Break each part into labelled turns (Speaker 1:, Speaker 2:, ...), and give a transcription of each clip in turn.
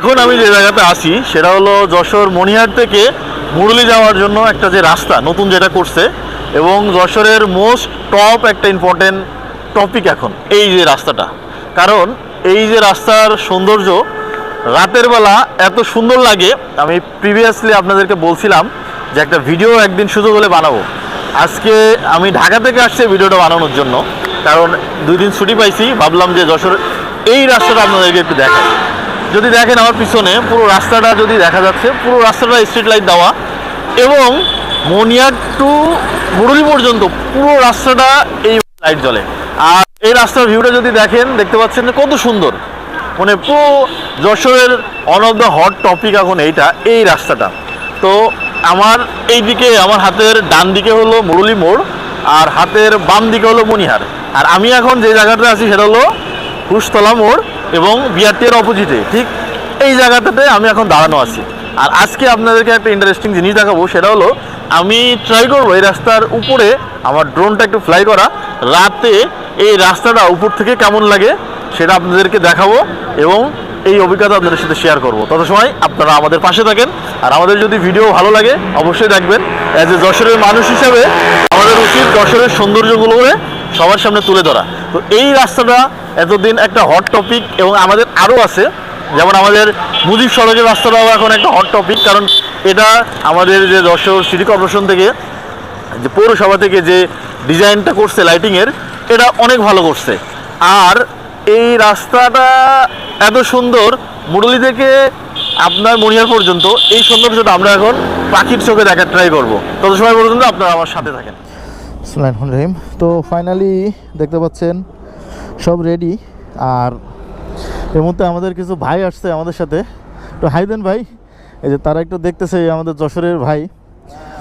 Speaker 1: এখন আমি যে জায়গাতে আছি, সেটা হলো যশোর মণিহাট থেকে মুরলি যাওয়ার জন্য একটা যে রাস্তা, নতুন যেটা করছে, এবং যশোরের মোস্ট টপ একটা ইম্পর্টেন্ট টপিক এখন, এই যে রাস্তাটা। কারণ এই যে রাস্তার সৌন্দর্য, রাতের বেলা এত সুন্দর লাগে, আমি প্রিভিয়াসলি আপনাদেরকে বলছিলাম যে একটা ভিডিও একদিন সুযোগ হলে বানাবো। আজকে আমি ঢাকা থেকে আসছি ভিডিওটা বানানোর জন্য, কারণ দুই দিন ছুটি পাইছি, ভাবলাম যে যশোর, এই রাস্তাটা আপনাদেরকে একটু দেখাই। যদি দেখেন আমার পিছনে, পুরো রাস্তাটা যদি দেখা যাচ্ছে, পুরো রাস্তাটা স্ট্রিট লাইট দেওয়া। এবং মনিয়ার টু মুরুলি পর্যন্ত পুরো রাস্তাটা এই লাইট জ্বলে। আর এই রাস্তার ভিউটা যদি দেখেন, দেখতে পাচ্ছেন কত সুন্দর। মানে পুরো যশোরের one of the hot topic এখন এইটা, এই রাস্তাটা। তো আমার এই দিকে আমার হাতের ডান দিকে হলো মুরুলি মোড়, আর হাতের বাম দিকে হলো মনিহার। আর আমি এখন যে জায়গাটাতে আছি, সেটা হলো হুসতলা মোড়। এবং বিআরটি এর অপোজিটে, ঠিক এই জায়গাটাতে আমি এখন দাঁড়ানো আছি। আর আজকে আপনাদেরকে একটা ইন্টারেস্টিং জিনিস দেখাবো, সেটা হলো আমি ট্রাই করব এই রাস্তার উপরে আমার ড্রোনটা একটু ফ্লাই করা, রাতে এই রাস্তাটা উপর থেকে কেমন লাগে সেটা আপনাদেরকে দেখাবো এবং এই অভিজ্ঞতা আপনাদের সাথে শেয়ার করব। তত সময় আপনারা আমাদের পাশে থাকেন, আর আমাদের যদি ভিডিও ভালো লাগে, অবশ্যই দেখবেন। অ্যাজ এ যশোরের মানুষ হিসাবে, আমাদের উচিত যশোরের সৌন্দর্যগুলোকে সবার সামনে তুলে ধরা। তো এই রাস্তাটা এতদিন একটা হট টপিক এবং আমাদের আরও আছে। যেমন আমাদের মুজিব সড়কের রাস্তাটাও এখন একটা হট টপিক কারণ এটা আমাদের যে যশোর সিটি কর্পোরেশন থেকে, যে পৌরসভা থেকে যে ডিজাইনটা করছে লাইটিংয়ের এটা অনেক ভালো করছে। আর এই রাস্তাটা এত সুন্দর, মুরলি থেকে আপনার মনিহার পর্যন্ত, এই সৌন্দর্যটা আমরা এখন পাখির চোখে দেখার ট্রাই করব। তত সময় পর্যন্ত আপনারা আমার সাথে থাকেন।
Speaker 2: সালাম রহিম তো ফাইনালি দেখতে পাচ্ছেন, সব রেডি আর এর মধ্যে আমাদের কিছু ভাই আসছে আমাদের সাথে। তো হাই দেন ভাই, এই যে তারা একটু দেখতেছে আমাদের যশোরের ভাই।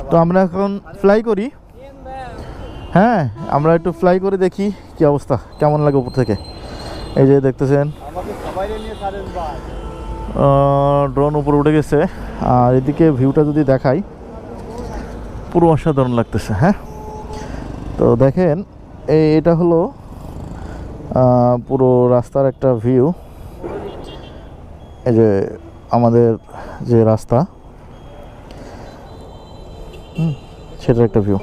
Speaker 2: তো আমরা এখন ফ্লাই করি। হ্যাঁ আমরা একটু ফ্লাই করে দেখি কি অবস্থা, কেমন লাগে উপর থেকে। এই যে দেখতেছেন। ড্রোন উপরে উঠে গেছে। আর এদিকে ভিউটা যদি দেখাই, পুরো অসাধারণ লাগতেছে হ্যাঁ। তো দেখেন, এই এটা হলো পুরো রাস্তার একটা ভিউ এই যে আমাদের যে রাস্তা সেটার একটা ভিউ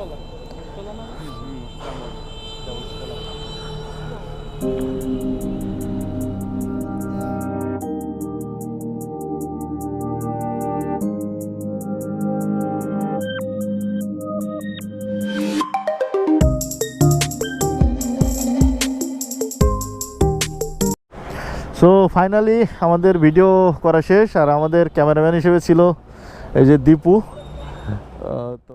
Speaker 2: সো ফাইনালি আমাদের ভিডিও করা শেষ আর আমাদের ক্যামেরাম্যান হিসেবে ছিল এই যে দীপু। তো